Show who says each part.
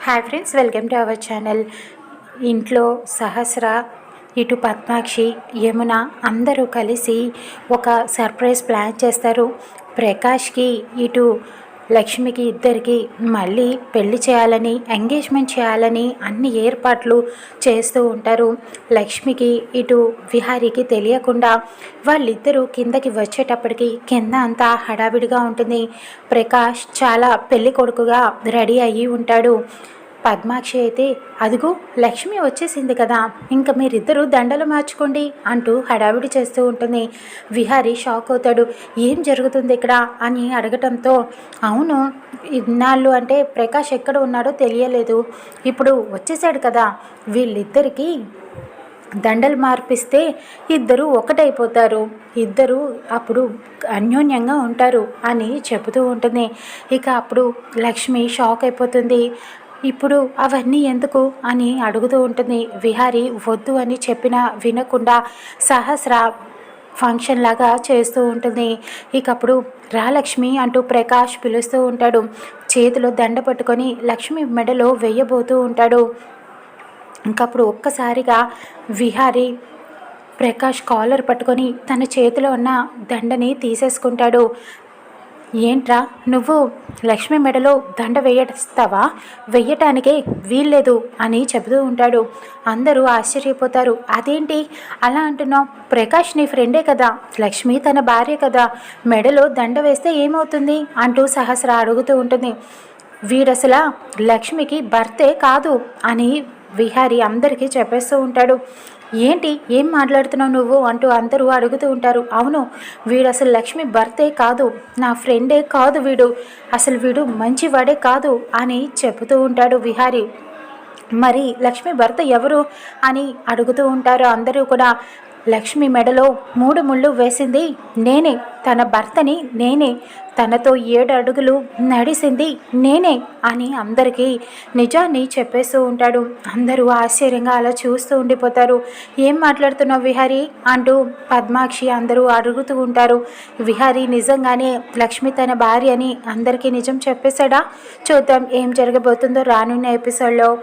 Speaker 1: Hi friends welcome to our channel ఇంట్లో సహస్ర ఇటు పద్మాక్షి యమున అందరూ కలిసి ఒక సర్ప్రైజ్ ప్లాన్ చేస్తారు. ప్రకాష్కి ఇటు లక్ష్మికి ఇద్దరికి మళ్ళీ పెళ్ళి చేయాలని ఎంగేజ్మెంట్ చేయాలని అన్ని ఏర్పాట్లు చేస్తూ ఉంటారు. లక్ష్మికి ఇటు విహారికి తెలియకుండా వాళ్ళిద్దరూ కిందకి వచ్చేటప్పటికి కింద అంతా హడావిడిగా ఉంటుంది. ప్రకాష్ చాలా పెళ్ళి కొడుకుగా రెడీ అయ్యి ఉంటాడు. పద్మాక్షి అయితే అదిగో లక్ష్మి వచ్చేసింది కదా ఇంకా మీరిద్దరూ దండలు మార్చుకోండి అంటూ హడావిడి చేస్తూ ఉంటుంది. విహారీ షాక్ అవుతాడు. ఏం జరుగుతుంది ఇక్కడ? అని అడగటంతో అవును ఇన్నాళ్ళు అంటే ప్రకాష్ ఎక్కడ ఉన్నాడో తెలియలేదు. ఇప్పుడు వచ్చేసాడు కదా వీళ్ళిద్దరికీ దండలు మార్పిస్తే ఇద్దరు ఒకటైపోతారు. ఇద్దరు అప్పుడు అన్యోన్యంగా ఉంటారు అని చెబుతూ ఉంటుంది. ఇక అప్పుడు లక్ష్మి షాక్ అయిపోతుంది. ఇప్పుడు అవన్నీ ఎందుకు అని అడుగుతూ ఉంటుంది. విహారి వద్దు అని చెప్పినా వినకుండా సహస్ర ఫంక్షన్ లాగా చేస్తూ ఉంటుంది. ఇకప్పుడు రాలక్ష్మి అంటూ ప్రకాష్ పిలుస్తూ ఉంటాడు. చేతిలో దండ పట్టుకొని లక్ష్మి మెడలో వేయబోతూ ఉంటాడు. ఇంకప్పుడు ఒక్కసారిగా విహారి ప్రకాష్ కాలర్ పట్టుకొని తన చేతిలో ఉన్న దండని తీసేసుకుంటాడు. ఏంట్రా నువ్వు లక్ష్మి మెడలో దండ వేయస్తావా? వెయ్యటానికే వీల్లేదు అని చెబుతూ ఉంటాడు. అందరూ ఆశ్చర్యపోతారు. అదేంటి? అలా అంటున్నావు. ప్రకాష్ నీ ఫ్రెండే కదా. లక్ష్మి తన భార్య కదా. మెడలో దండ వేస్తే ఏమవుతుంది? అంటూ సహస్ర అడుగుతూ ఉంటుంది. వీడసలా లక్ష్మికి భర్తే కాదు అని విహారి అందరికీ చెప్పేస్తూ ఉంటాడు. ఏంటి? ఏం మాట్లాడుతున్నావు నువ్వు? అంటూ అందరూ అడుగుతూ ఉంటారు. అవును వీడు అసలు లక్ష్మి భర్తే కాదు. నా ఫ్రెండే కాదు వీడు. అసలు వీడు మంచివాడే కాదు అని చెబుతూ ఉంటాడు విహారీ. మరి లక్ష్మి భర్త ఎవరు అని అడుగుతూ ఉంటారు అందరూ కూడా. లక్ష్మి మెడలో మూడు ముళ్ళు వేసింది నేనే. తన భర్తని నేనే. తనతో ఏడు అడుగులు నడిసింది నేనే అని అందరికీ నిజాన్ని చెప్పేస్తూ ఉంటాడు. అందరూ ఆశ్చర్యంగా అలా చూస్తూ ఉండిపోతారు. ఏం మాట్లాడుతున్నావు విహారీ? అంటూ పద్మాక్షి అందరూ అడుగుతూ ఉంటారు. విహారీ నిజంగానే లక్ష్మి తన భార్య అని అందరికీ నిజం చెప్పేశాడా? చూద్దాం ఏం జరగబోతుందో రానున్న ఎపిసోడ్లో.